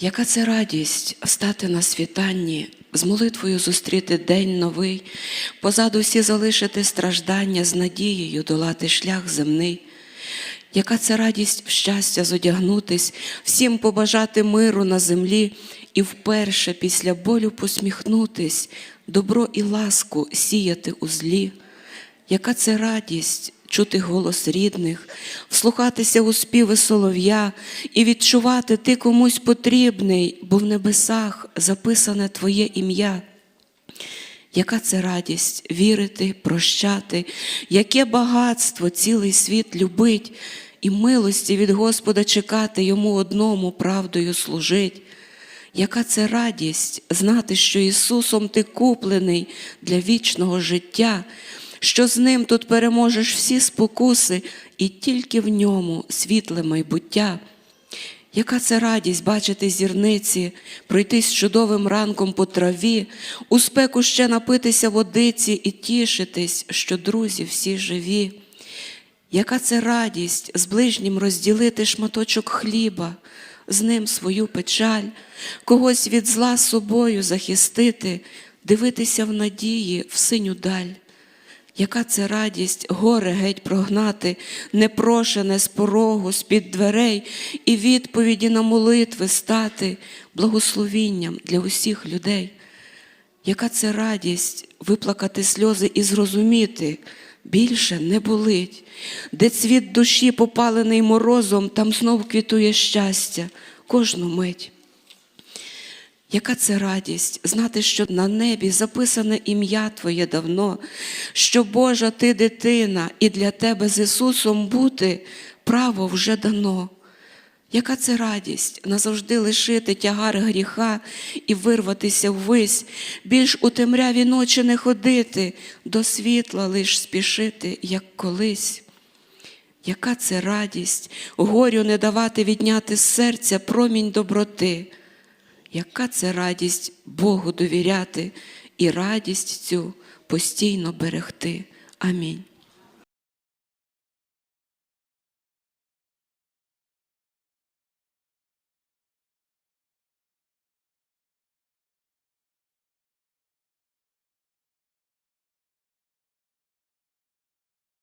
Яка це радість встати на світанні, з молитвою зустріти день новий, позаду всі залишити страждання з надією долати шлях земний. Яка це радість в щастя зодягнутись, всім побажати миру на землі і вперше після болю посміхнутись, добро і ласку сіяти у злі. Яка це радість чути голос рідних, вслухатися у співи солов'я і відчувати ти комусь потрібний, бо в небесах записане Твоє ім'я. Яка це радість вірити, прощати, яке багатство цілий світ любить, і милості від Господа чекати йому одному правдою служить. Яка це радість знати, що Ісусом ти куплений для вічного життя, що з Ним тут переможеш всі спокуси, і тільки в ньому світле майбуття. Яка це радість бачити зірниці, пройтись чудовим ранком по траві, у спеку ще напитися водиці і тішитись, що друзі всі живі. Яка це радість з ближнім розділити шматочок хліба, з ним свою печаль, когось від зла собою захистити, дивитися в надії в синю даль. Яка це радість горе геть прогнати, непрошене з порогу, з-під дверей, і відповіді на молитви стати благословінням для усіх людей. Яка це радість виплакати сльози і зрозуміти, більше не болить, де цвіт душі, попалений морозом, там знов квітує щастя кожну мить. Яка це радість знати, що на небі записане ім'я Твоє давно, що Божа ти дитина, і для тебе з Ісусом бути право вже дано. Яка це радість назавжди лишити тягар гріха і вирватися ввись, більш у темряві ночі не ходити, до світла лиш спішити, як колись. Яка це радість, горю не давати відняти з серця промінь доброти. Яка це радість Богу довіряти і радість цю постійно берегти. Амінь.